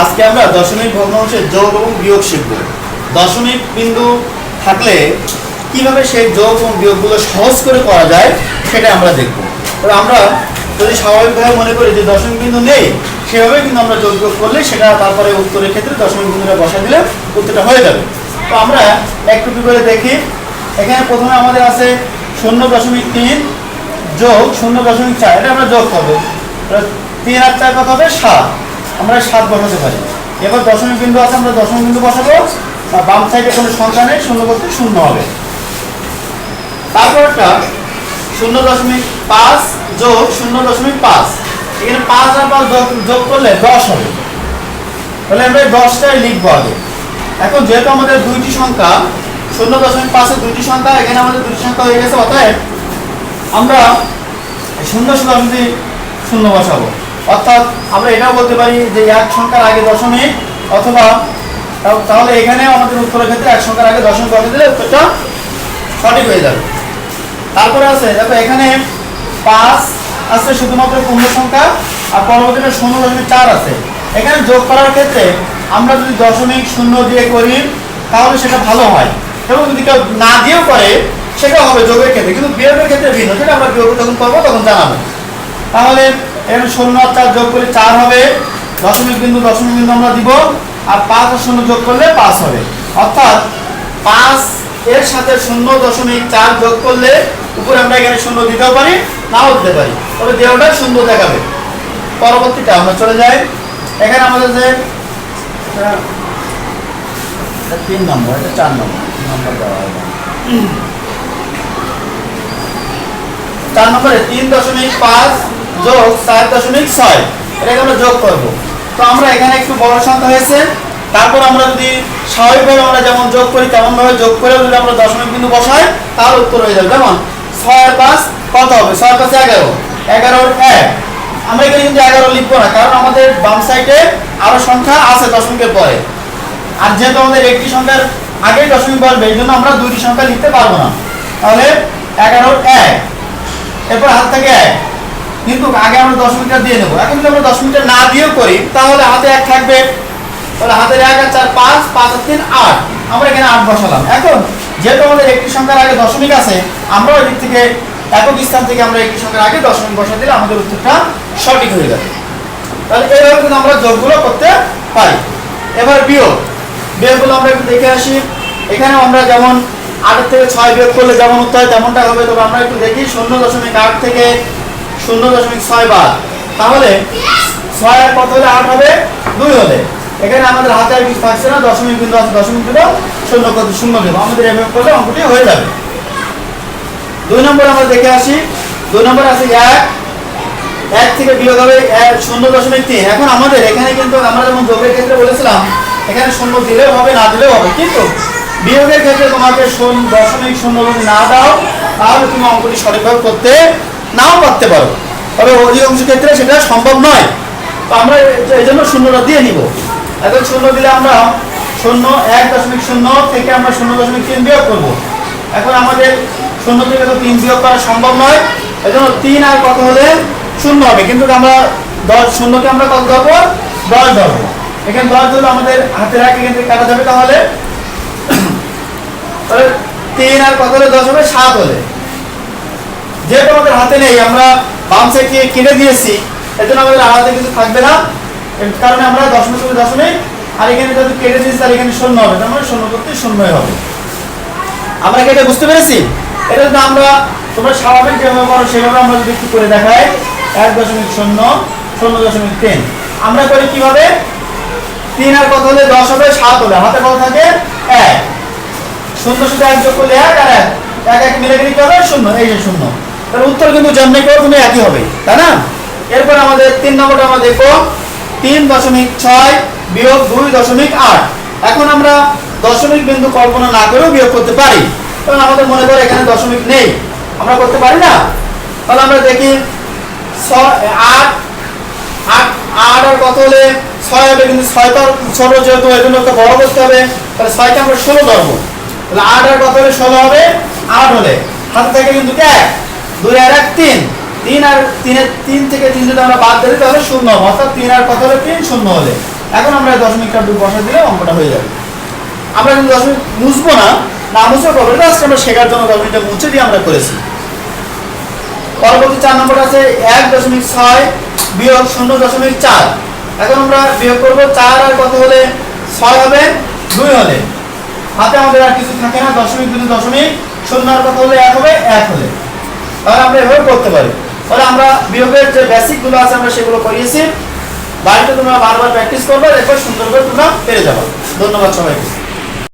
আজকে আমরা দশমিক ভগ্নাংশের যোগ এবং বিয়োগ শিখব। দশমিক বিন্দু থাকলে কীভাবে সেই যোগ এবং বিয়োগগুলো সহজ করে করা যায় সেটা আমরা দেখব। তবে আমরা যদি স্বাভাবিকভাবে মনে করি যে দশমিক বিন্দু নেই সেভাবে কিন্তু আমরা যোগ বিয়োগ করলে সেটা তারপরে উত্তরের ক্ষেত্রে দশমিক বিন্দুটা বসা দিলে উত্তরটা হয়ে যাবে। তো আমরা একটু করে দেখি। এখানে প্রথমে আমাদের আছে শূন্য দশমিক তিন যোগ শূন্য দশমিক চার, এটা আমরা যোগ করব। তিন আর চার কত হবে? সাত। আমরা সাত বসাতে পারি। এবার দশমিক বিন্দু আছে, আমরা দশমিক বিন্দু বসাবো। বা বাম সাইডে কোনো সংখ্যা নেই, শূন্য করতে শূন্য হবে। তারপরটা শূন্য দশমিক পাঁচ যোগ শূন্য দশমিক পাঁচ। এখানে পাঁচ আর পাঁচ যোগ করলে দশ হবে। তাহলে আমরা এই দশটাই লিখব আগে। এখন যেহেতু আমাদের দুইটি সংখ্যা, শূন্য দশমিক পাঁচে দুইটি সংখ্যা, এখানে আমাদের দুটি সংখ্যা হয়ে গেছে, অতএব আমরা শূন্য সরাসরি শূন্য বসাবো। অর্থাৎ আমরা এটাও বলতে পারি যে এক সংখ্যার আগে দশমিক অথবা তাহ- তাহলে এখানে আমাদের উত্তরের ক্ষেত্রে এক সংখ্যার আগে দশমিক বসে দিলে উত্তরটা সঠিক হয়ে যাবে। তারপরে আছে, দেখো এখানে পাঁচ আছে শুধুমাত্র পূর্ণ সংখ্যা আর পরবর্তীতে শূন্য দশমিক চার আছে। এখানে যোগ করার ক্ষেত্রে আমরা যদি দশমিক শূন্য দিয়ে করি, তাহলে সেটা ভালো হয়। এবং যদি কেউ না দিয়েও করে সেটা হবে যোগের ক্ষেত্রে। কিন্তু বিয়োগের ক্ষেত্রে ভিন্ন। সেটা আমরা বিয়োগ যখন করব তখন জানাব। তাহলে এখানে শূন্য আর চার যোগ করলে চার হবে। দশমিক বিন্দু দশমিক বিন্দু আমরা দিব। আর পাঁচ আর শূন্য যোগ করলে পাঁচ হবে। অর্থাৎ পাঁচ এর সাথে শূন্য দশমিক চার যোগ করলে উপরে আমরা এখানে শূন্য দিতেও পারি, নাও দিতে পারি। তবে দেহটা সুন্দর দেখাবে। পরবর্তীটা আমরা চলে যাই। এখানে আমাদের যে তিন নম্বর, এটা চার নম্বর। নম্বর দেওয়া চার নম্বরে তিন দশমিক পাঁচ যোগ চার দশমিক ছয়। এটাকে আমরা যোগ করব। তো আমরা এখানে একটু বড় সংখ্যা হয়েছে। তারপর আমরা যদি স্বাভাবিকভাবে আমরা যেমন যোগ করি, তেমনভাবে যোগ করে যদি আমরা দশমিক বিন্দু বসাই তাহলে উত্তর হয়ে যাবে। যেমন ছয় পাঁচ কত হবে? ছয় পাঁচ এগারো। এগারোর এক। আমরা এখানে কিন্তু এগারো লিখব না, কারণ আমাদের বাম সাইডে আরও সংখ্যা আছে দশমিকের পরে। আর যেহেতু আমাদের একটি সংখ্যার আগেই দশমিক বলবে এই জন্য আমরা দুইটি সংখ্যা লিখতে পারব না। তাহলে এগারোর এক। এরপর হাত থেকে এক। কিন্তু আগে আমরা দশমিকটা দিয়ে নেব। এখন যদি আমরা দশমিকটা না দিয়েও করি, তাহলে হাতে এক থাকবে, তাহলে হাতের এক আর চার পাঁচ পাঁচ আর তিন, আট। আমরা এখানে আট বসালাম। এখন যেহেতু আমাদের একটি সংখ্যার আগে দশমিক আছে, আমরা ওই দিক থেকে একক স্থান থেকে আমরা একটি সংখ্যার আগে দশমিক বসা দিলে আমাদের উত্তরটা সঠিক হয়ে যাবে। তাহলে এইভাবে কিন্তু আমরা যোগগুলো করতে পারি। এবার বিয়োগ। বিয়োগগুলো আমরা একটু দেখে আসি। এখানে আমরা যেমন আটের থেকে ছয় বিয়োগ করলে যেমন উত্তর হয়, তেমনটা হবে। তবে আমরা একটু দেখি, শূন্য দশমিক আট থেকে শূন্য দশমিক ছয় বার তাহলে ছয় আর কত হলে আট হবে? দুই হলে। এখানে আমাদের হাতে আর কিছু থাকছে না, দশমিক বিন্দু আছে, দশমিক বিন্দু শূন্য কত শূন্য দেবো। আমাদের এভাবে করলে অঙ্কটি হয়ে যাবে। দুই নম্বর আমরা দেখে আসি। দুই নম্বর আছে এক। এক থেকে বিয়োগ হবে, এক, শূন্য দশমিক তিন। এখন আমাদের এখানে কিন্তু আমরা যেমন যোগের ক্ষেত্রে বলেছিলাম, এখানে শূন্য দিলেও হবে, না দিলেও হবে। কিন্তু বিয়োগের ক্ষেত্রে তোমাকে শূন্য দশমিক শূন্য যদি না দাও, তাহলে তুমি অঙ্কটি সঠিকভাবে করতে নাও পারতে পারো। তবে অধিকাংশ ক্ষেত্রে সেটা সম্ভব নয়। তো আমরা এই জন্য শূন্যটা দিয়ে নিব। এখন শূন্য দিলে আমরা শূন্য এক দশমিক শূন্য থেকে আমরা শূন্য দশমিক তিন বিয়োগ করব। এখন আমাদের শূন্য থেকে তো তিন বিয়োগ করা সম্ভব নয়। এই জন্য তিন আর কত হলে শূন্য হবে? কিন্তু আমরা দশ, শূন্যকে আমরা কত ধরবো? দশ ধরবো। এখানে দশ ধরলে আমাদের হাতের এক এখান থেকে কাটা যাবে তাহলে। তিন আর কত হলে দশ হবে? সাত হলে। যেহেতু আমাদের হাতে নেই, আমরা বাম সাইড থেকে কিনে দিয়েছি এর জন্য আমাদের আলাদা কিছু থাকবে না। কারণে আমরা দশমিক করে দশমিক, আর এখানে যদি কেটে দিয়েছি, তাহলে এখানে শূন্য হবে। তার মানে শূন্য করতে শূন্যই হবে। আমরা কি এটা বুঝতে পেরেছি? এটা যদি আমরা তোমরা স্বাভাবিক যেভাবে করো, সেভাবে আমরা যদি একটু করে দেখাই, এক দশমিক শূন্য শূন্য দশমিক তিন। আমরা করি কীভাবে? তিন আর কত হলে দশ হবে? সাত হলে। হাতে কত থাকে? এক। শূন্য শুধু এক যোগ করলে এক আর এক। এক এক মিলে গেলে কি হবে? শূন্য। এই যে শূন্য। তাহলে উত্তর কিন্তু যেমনি করো তুমি একই হবে। তাই না? এরপর আমাদের তিন নম্বরটা আমরা দেখব। তিন দশমিক ছয় বিয়োগ দুই দশমিক আট। এখন আমরা দশমিক বিন্দু কল্পনা না করেও বিয়োগ করতে পারি। কারণ আমাদের মনে করে এখানে দশমিক নেই। আমরা করতে পারি না? তাহলে আমরা দেখি আট আট আট আর কত হলে ছয় হবে? কিন্তু ছয় তো আর ছোট যেহেতু এই জন্য বড় করতে হবে। তাহলে ছয়কে আমরা ষোলো ধরবো। তাহলে আট আর কত হলে ষোলো হবে? আট হলে। হাতে থেকে কিন্তু এক। দুই আর এক, তিন। তিন আর তিনের তিন থেকে তিন যদি আমরা বাদ দিই, তাহলে শূন্য হবে। অর্থাৎ তিন আর কত হলে? তিন, শূন্য হলে। এখন আমরা দশমিকটা বসা দিলে অঙ্কটা হয়ে যাবে। আমরা কিন্তু দশমিক মুছবো না। না মুছবো পাবো জাস্ট আমরা শেখার জন্য দশমিকটা মুছে দিয়ে আমরা করেছি। পরবর্তী চার নম্বর আছে এক দশমিক ছয় বিয়োগ শূন্য দশমিক চার। এখন আমরা বিয়োগ করব চার আর কত হলে? ছয় হবে, দুই হলে। হাতে আমাদের আর কিছু থাকে না। দশমিক দুই দশমিক শূন্য আর কত হলে? এক হবে, এক হলে। তাহলে আমরা এভাবে করতে পারি। তাহলে আমরা বিয়োগের যে বেসিকগুলো আছে আমরা সেগুলো করিয়েছি। বাড়িতে তোমরা বারবার প্র্যাকটিস করবে, এরপর সুন্দর করে তোমরা পেরে যাব। ধন্যবাদ সবাইকে।